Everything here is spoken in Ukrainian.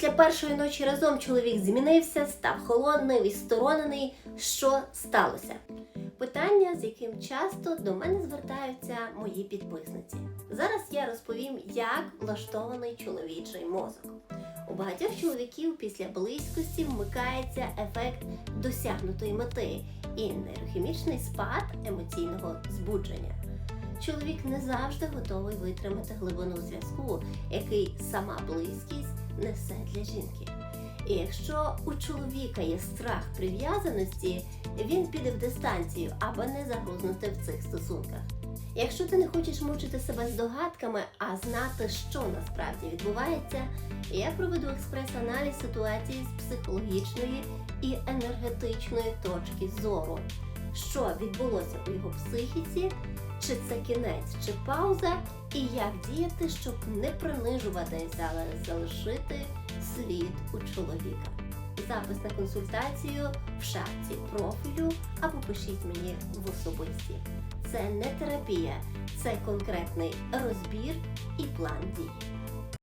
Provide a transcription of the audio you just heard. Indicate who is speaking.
Speaker 1: Після першої ночі разом чоловік змінився, став холодний, відсторонений. Що сталося? Питання, з яким часто до мене звертаються мої підписниці. Зараз я розповім, як влаштований чоловічий мозок. У багатьох чоловіків після близькості вмикається ефект досягнутої мети і нейрохімічний спад емоційного збудження. Чоловік не завжди готовий витримати глибину зв'язку, який сама близькість несе для жінки. І якщо у чоловіка є страх прив'язаності, він піде в дистанцію, аби не загрузнути в цих стосунках. Якщо ти не хочеш мучити себе здогадками, а знати, що насправді відбувається, я проведу експрес-аналіз ситуації з психологічної і енергетичної точки зору, що відбулося у його психіці, чи це кінець, чи пауза, і як діяти, щоб не принижуватися, але залишити слід у чоловіка. Запис на консультацію в шапці профілю або пишіть мені в особисті. Це не терапія, це конкретний розбір і план дій.